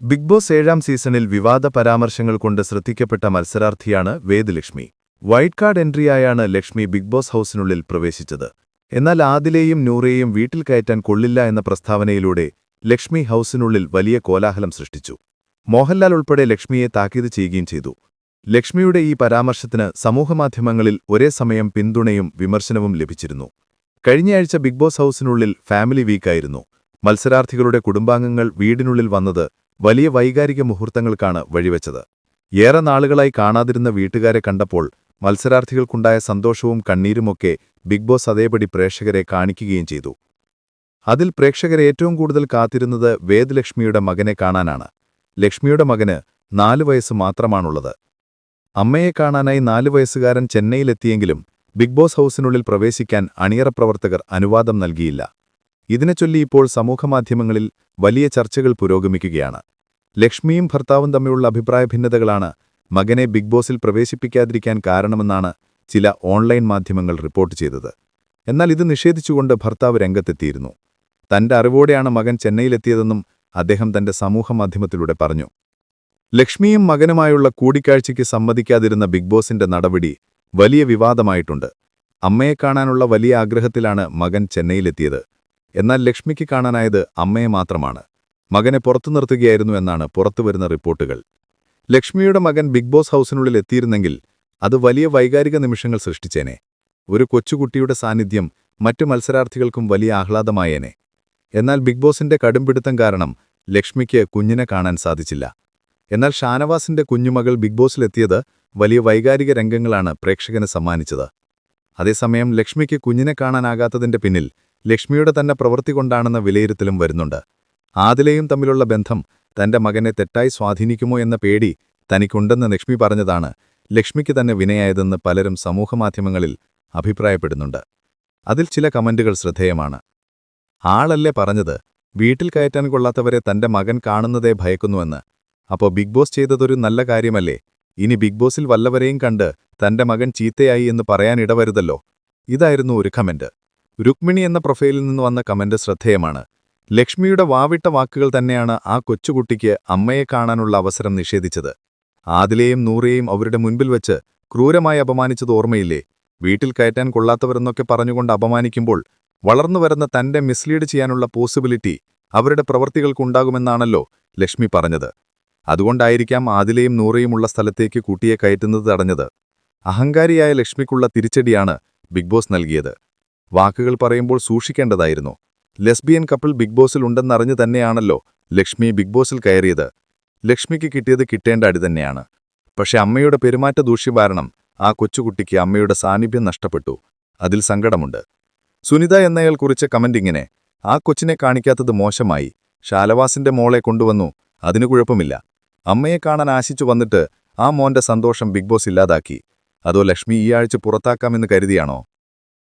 Big boss ഏഴാം സീസണിൽ വിവാദ പരാമർശങ്ങൾ കൊണ്ട് ശ്രദ്ധിക്കപ്പെട്ട മത്സരാർത്ഥിയാണ് വേദലക്ഷ്മി. വൈറ്റ് കാർഡ് എൻട്രിയായാണ് ലക്ഷ്മി ബിഗ് ബോസ് ഹൌസിനുള്ളിൽ പ്രവേശിച്ചത്. എന്നാൽ ആദിലേയും നൂറേയും വീട്ടിൽ കയറ്റാൻ കൊള്ളില്ല എന്ന പ്രസ്താവനയിലൂടെ ലക്ഷ്മി ഹൌസിനുള്ളിൽ വലിയ കോലാഹലം സൃഷ്ടിച്ചു. മോഹൻലാൽ ഉൾപ്പെടെ ലക്ഷ്മിയെ താക്കീത് ചെയ്യുകയും ചെയ്തു. ലക്ഷ്മിയുടെ ഈ പരാമർശത്തിന് സമൂഹമാധ്യമങ്ങളിൽ ഒരേ സമയം പിന്തുണയും വിമർശനവും ലഭിച്ചിരുന്നു. കഴിഞ്ഞയാഴ്ച ബിഗ് ബോസ് ഹൌസിനുള്ളിൽ ഫാമിലി വീക്കായിരുന്നു. മത്സരാർത്ഥികളുടെ കുടുംബാംഗങ്ങൾ വീടിനുള്ളിൽ വന്നത് വലിയ വൈകാരിക മുഹൂർത്തങ്ങൾക്കാണ് വഴിവെച്ചത്. ഏറെ നാളുകളായി കാണാതിരുന്ന വീട്ടുകാരെ കണ്ടപ്പോൾ മത്സരാർത്ഥികൾക്കുണ്ടായ സന്തോഷവും കണ്ണീരുമൊക്കെ ബിഗ് ബോസ് അതേപടി പ്രേക്ഷകരെ കാണിക്കുകയും ചെയ്തു. അതിൽ പ്രേക്ഷകരെ ഏറ്റവും കൂടുതൽ കാത്തിരുന്നത് വേദ് ലക്ഷ്മിയുടെ മകനെ കാണാനാണ്. ലക്ഷ്മിയുടെ മകന് നാലു വയസ്സ് മാത്രമാണുള്ളത്. അമ്മയെ കാണാനായി നാലു വയസ്സുകാരൻ ചെന്നൈയിലെത്തിയെങ്കിലും ബിഗ് ബോസ് ഹൌസിനുള്ളിൽ പ്രവേശിക്കാൻ അണിയറ പ്രവർത്തകർ അനുവാദം നൽകിയില്ല. ഇതിനെച്ചൊല്ലി ഇപ്പോൾ സമൂഹമാധ്യമങ്ങളിൽ വലിയ ചർച്ചകൾ പുരോഗമിക്കുകയാണ്. ലക്ഷ്മിയും ഭർത്താവും തമ്മിലുള്ള അഭിപ്രായ ഭിന്നതകളാണ് മകനെ ബിഗ് ബോസിൽ പ്രവേശിപ്പിക്കാതിരിക്കാൻ കാരണമെന്നാണ് ചില ഓൺലൈൻ മാധ്യമങ്ങൾ റിപ്പോർട്ട് ചെയ്തത്. എന്നാൽ ഇത് നിഷേധിച്ചുകൊണ്ട് ഭർത്താവ് രംഗത്തെത്തിയിരുന്നു. തന്റെ അറിവോടെയാണ് മകൻ ചെന്നൈയിലെത്തിയതെന്നും അദ്ദേഹം തന്റെ സമൂഹമാധ്യമത്തിലൂടെ പറഞ്ഞു. ലക്ഷ്മിയും മകനുമായുള്ള കൂടിക്കാഴ്ചയ്ക്ക് സമ്മതിക്കാതിരുന്ന ബിഗ് ബോസിന്റെ നടപടി വലിയ വിവാദമായിട്ടുണ്ട്. അമ്മയെ കാണാനുള്ള വലിയ ആഗ്രഹത്തിലാണ് മകൻ ചെന്നൈയിലെത്തിയത്. എന്നാൽ ലക്ഷ്മിക്ക് കാണാനായത് അമ്മയെ മാത്രമാണ്. മകനെ പുറത്തു നിർത്തുകയായിരുന്നു എന്നാണ് പുറത്തുവരുന്ന റിപ്പോർട്ടുകൾ. ലക്ഷ്മിയുടെ മകൻ ബിഗ് ബോസ് ഹൌസിനുള്ളിൽ എത്തിയിരുന്നെങ്കിൽ അത് വലിയ വൈകാരിക നിമിഷങ്ങൾ സൃഷ്ടിച്ചേനെ. ഒരു കൊച്ചുകുട്ടിയുടെ സാന്നിധ്യം മറ്റു മത്സരാർത്ഥികൾക്കും വലിയ ആഹ്ലാദമായേനെ. എന്നാൽ ബിഗ് ബോസിന്റെ കടുംപിടുത്തം കാരണം ലക്ഷ്മിക്ക് കുഞ്ഞിനെ കാണാൻ സാധിച്ചില്ല. എന്നാൽ ഷാനവാസിന്റെ കുഞ്ഞുമകൾ ബിഗ് ബോസിലെത്തിയത് വലിയ വൈകാരിക രംഗങ്ങളാണ് പ്രേക്ഷകന് സമ്മാനിച്ചത്. അതേസമയം ലക്ഷ്മിക്ക് കുഞ്ഞിനെ കാണാനാകാത്തതിന്റെ പിന്നിൽ ലക്ഷ്മിയുടെ തന്നെ പ്രവൃത്തി കൊണ്ടാണെന്ന വിലയിരുത്തലും വരുന്നുണ്ട്. ആദിലയും തമ്മിലുള്ള ബന്ധം തന്റെ മകനെ തെറ്റായി സ്വാധീനിക്കുമോ എന്ന പേടി തനിക്കുണ്ടെന്ന് ലക്ഷ്മി പറഞ്ഞതാണ്. ലക്ഷ്മിക്ക് തന്നെ വിനയായതെന്ന് പലരും സമൂഹമാധ്യമങ്ങളിൽ അഭിപ്രായപ്പെടുന്നുണ്ട്. അതിൽ ചില കമന്റുകൾ ശ്രദ്ധേയമാണ്. ആളല്ലേ പറഞ്ഞത്? വീട്ടിൽ കയറ്റാൻ കൊള്ളാത്തവരെ തന്റെ മകൻ കാണുന്നതേ ഭയക്കുന്നുവെന്ന്. അപ്പോൾ ബിഗ് ബോസ് ചെയ്തതൊരു നല്ല കാര്യമല്ലേ? ഇനി ബിഗ് ബോസിൽ വല്ലവരെയും കണ്ട് തന്റെ മകൻ ചീത്തയായി എന്ന് പറയാനിടവരുതല്ലോ ഇതായിരുന്നു ഒരു കമന്റ്. രുക്മിണി എന്ന പ്രൊഫൈലിൽ നിന്ന് വന്ന കമന്റ് ശ്രദ്ധേയമാണ്. ലക്ഷ്മിയുടെ വാവിട്ട വാക്കുകൾ തന്നെയാണ് ആ കൊച്ചുകുട്ടിക്ക് അമ്മയെ കാണാനുള്ള അവസരം നിഷേധിച്ചത്. ആദിലെയും നൂറയെയും അവരുടെ മുൻപിൽ വെച്ച് ക്രൂരമായി അപമാനിച്ചത് ഓർമ്മയില്ലേ? വീട്ടിൽ കയറ്റാൻ കൊള്ളാത്തവരെന്നൊക്കെ പറഞ്ഞുകൊണ്ട് അപമാനിക്കുമ്പോൾ വളർന്നുവരുന്ന തന്റെ മിസ്ലീഡ് ചെയ്യാനുള്ള പോസിബിലിറ്റി അവരുടെ പ്രവൃത്തികൾക്കുണ്ടാകുമെന്നാണല്ലോ ലക്ഷ്മി പറഞ്ഞത്. അതുകൊണ്ടായിരിക്കാം ആദിലെയും നൂറയുമുള്ള സ്ഥലത്തേക്ക് കുട്ടിയെ കയറ്റുന്നത് തടഞ്ഞത്. അഹങ്കാരിയായ ലക്ഷ്മിക്കുള്ള തിരിച്ചടിയാണ് ബിഗ് ബോസ് നൽകിയത്. വാക്കുകൾ പറയുമ്പോൾ സൂക്ഷിക്കേണ്ടതായിരുന്നു. ലെസ്ബിയൻ കപ്പിൾ ബിഗ് ബോസിൽ ഉണ്ടെന്നറിഞ്ഞു തന്നെയാണല്ലോ ലക്ഷ്മി ബിഗ് ബോസിൽ കയറിയത്. ലക്ഷ്മിക്ക് കിട്ടിയത് കിട്ടേണ്ട അടി തന്നെയാണ്. പക്ഷെ അമ്മയുടെ പെരുമാറ്റ ദൂഷ്യഭാരണം ആ കൊച്ചുകുട്ടിക്ക് അമ്മയുടെ സാന്നിധ്യം നഷ്ടപ്പെട്ടു. അതിൽ സങ്കടമുണ്ട്. സുനിത എന്നയാൾ കുറിച്ച കമന്റ് ഇങ്ങനെ ആ കൊച്ചിനെ കാണിക്കാത്തത് മോശമായി. ഷാലവാസിന്റെ മോളെ കൊണ്ടുവന്നു. അതിനു കുഴപ്പമില്ല. അമ്മയെ കാണാൻ ആശിച്ചു വന്നിട്ട് ആ മോന്റെ സന്തോഷം ബിഗ് ബോസ് ഇല്ലാതാക്കി. അതോ ലക്ഷ്മി ഈ ആഴ്ച പുറത്താക്കാമെന്ന് കരുതിയാണോ?